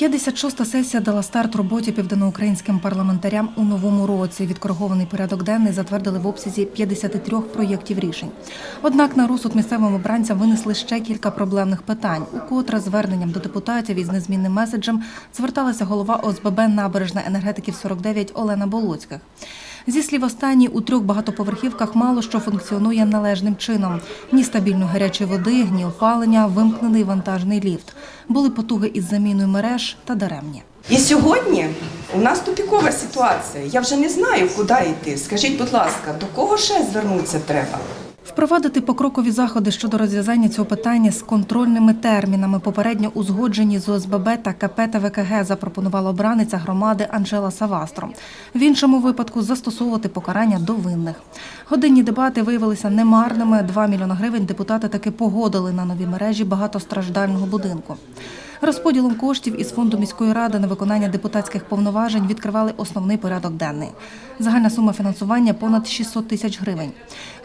56-та сесія дала старт роботі південноукраїнським парламентарям у новому році. Відкоригований порядок денний затвердили в обсязі 53 проєктів рішень. Однак на розсуд місцевим обранцям винесли ще кілька проблемних питань. Укотре зверненням до депутатів із незмінним меседжем зверталася голова ОСББ Набережна енергетиків 49 Олена Болоцьких. Зі слів останній, у трьох багатоповерхівках мало що функціонує належним чином: ні стабільної гарячої води, ні опалення, вимкнений вантажний ліфт. Були потуги із заміною мереж та даремні. І сьогодні у нас тупікова ситуація. Я вже не знаю, куди йти. Скажіть, будь ласка, до кого ще звернутися треба? Впровадити покрокові заходи щодо розв'язання цього питання з контрольними термінами, попередньо узгоджені з ОСББ та КП та ВКГ, запропонувала обраниця громади Анжела Савастро. В іншому випадку застосовувати покарання до винних. Годинні дебати виявилися немарними. 2 мільйони гривень депутати таки погодили на нові мережі багатостраждального будинку. Розподілом коштів із фонду міської ради на виконання депутатських повноважень відкривали основний порядок денний. Загальна сума фінансування понад 600 тисяч гривень.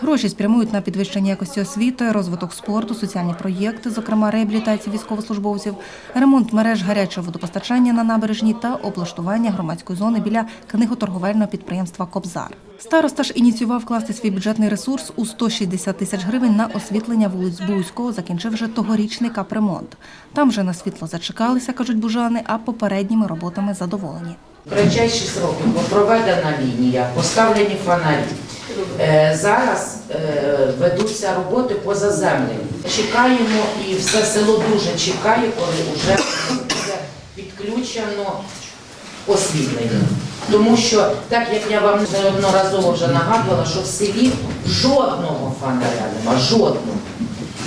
Гроші спрямують на підвищення якості освіти, розвиток спорту, соціальні проєкти, зокрема реабілітацію військовослужбовців, ремонт мереж гарячого водопостачання на набережні та облаштування громадської зони біля книготорговельного підприємства Кобзар. Староста ж ініціював вкласти свій бюджетний ресурс у 160 тисяч гривень на освітлення вулиць Бузького, закінчивши тогорічний капремонт. Там вже на світло зачекалися, кажуть бужани, а попередніми роботами задоволені. кратчайші сроки, проведена лінія, поставлені фонарі. Е, Зараз е, ведуться роботи по заземленню. Чекаємо і все село дуже чекає, коли вже буде підключено освітлення. Тому що, так як я вам неодноразово вже нагадувала, що в селі жодного фонаря нема, жодного.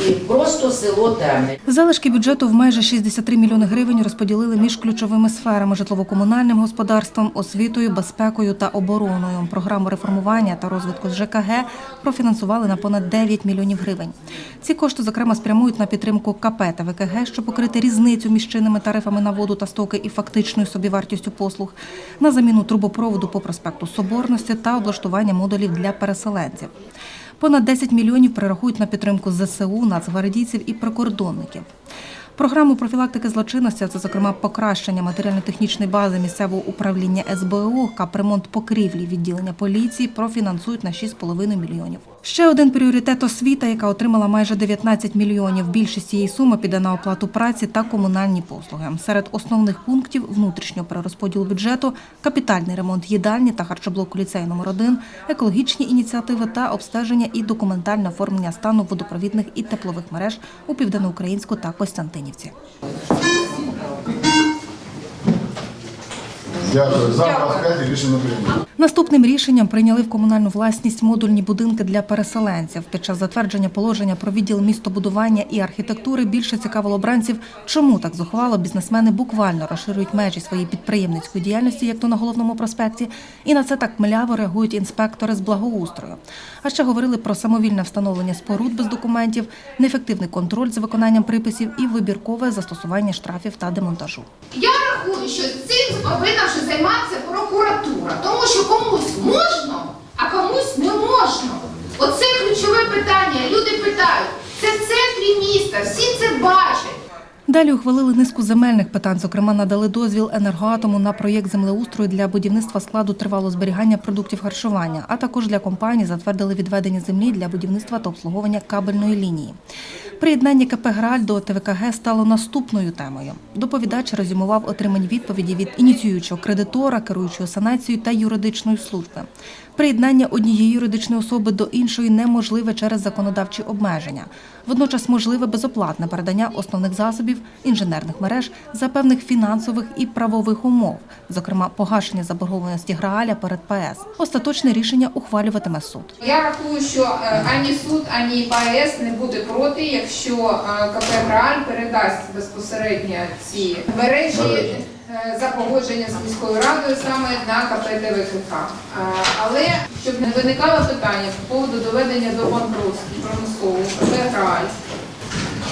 І просто село темне. Залишки бюджету в майже 63 мільйони гривень розподілили між ключовими сферами житлово-комунальним господарством, освітою, безпекою та обороною. Програму реформування та розвитку з ЖКГ профінансували на понад 9 мільйонів гривень. Ці кошти, зокрема, спрямують на підтримку КП та ВКГ, щоб покрити різницю між чинними тарифами на воду та стоки і фактичною собівартістю послуг, на заміну трубопроводу по проспекту Соборності та облаштування модулів для переселенців. Понад 10 мільйонів перерахують на підтримку ЗСУ, нацгвардійців і прикордонників. Програму профілактики злочинності, це зокрема покращення матеріально-технічної бази місцевого управління СБУ, капремонт покрівлі відділення поліції профінансують на 6,5 мільйонів. Ще один пріоритет освіта, яка отримала майже 19 мільйонів. Більшість цієї суми піде на оплату праці та комунальні послуги. Серед основних пунктів внутрішнього перерозподілу бюджету капітальний ремонт їдальні та харчоблоку ліцею номер 1 екологічні ініціативи та обстеження і документальне оформлення стану водопровідних і теплових мереж у Південноукраїнську та Костянтинівці. Дякую. За 25 рішення прийнято. Наступним рішенням прийняли в комунальну власність модульні будинки для переселенців. Під час затвердження положення про відділ містобудування і архітектури більше цікавило обранців, чому так зухвало бізнесмени буквально розширюють межі своєї підприємницької діяльності, як то на головному проспекті, і на це так мляво реагують інспектори з благоустрою. А ще говорили про самовільне встановлення споруд без документів, неефективний контроль за виконанням приписів і вибіркове застосування штрафів та демонтажу. Я що цим повинна вже займатися прокуратура, тому що комусь можна, а комусь не можна. Оце ключове питання. Люди питають, це в центрі міста, всі це бачать. Далі ухвалили низку земельних питань. Зокрема, надали дозвіл енергоатому на проєкт землеустрою для будівництва складу тривалого зберігання продуктів харчування, а також для компаній затвердили відведення землі для будівництва та обслуговування кабельної лінії. Приєднання КП «Граль» до ТВКГ стало наступною темою. Доповідач резюмував отримані відповіді від ініціюючого кредитора, керуючого санацією та юридичної служби. Приєднання однієї юридичної особи до іншої неможливе через законодавчі обмеження. Водночас можливе безоплатне передання основних засобів інженерних мереж за певних фінансових і правових умов, зокрема погашення заборгованості Грааля перед ПС. Остаточне рішення ухвалюватиме суд. Я рахую, що е, ані суд, ані ПАЕС не буде проти, якщо е, КП «Грааль» передасть безпосередньо ці мережі е, за погодження з міською радою саме на КП ТВКК. Е, Але щоб не виникало питання по поводу доведення до банкрутства промислового КП «Грааль»,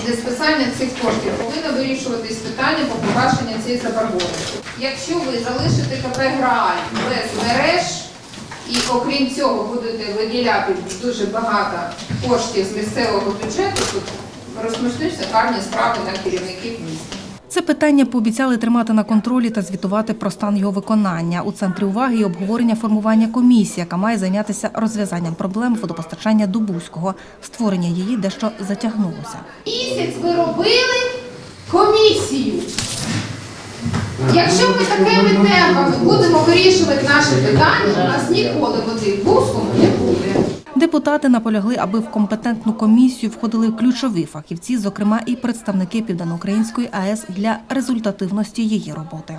де списання цих коштів повинно вирішуватись питання по погашення цієї заборгованості. Якщо ви залишите КП «Грааль» без мереж, і окрім цього будете виділяти дуже багато коштів з місцевого бюджету, то розпочнуться карні справи на керівників міста. Це питання пообіцяли тримати на контролі та звітувати про стан його виконання. У центрі уваги і обговорення формування комісії, яка має зайнятися розв'язанням проблем водопостачання Добуського. Створення її дещо затягнулося. Місяць ви робили комісію. Якщо ми такими темпами будемо вирішувати наші питання, у нас ніколи води в Бузькому не буде. Депутати наполягли, аби в компетентну комісію входили ключові фахівці, зокрема і представники Південноукраїнської АЕС для результативності її роботи.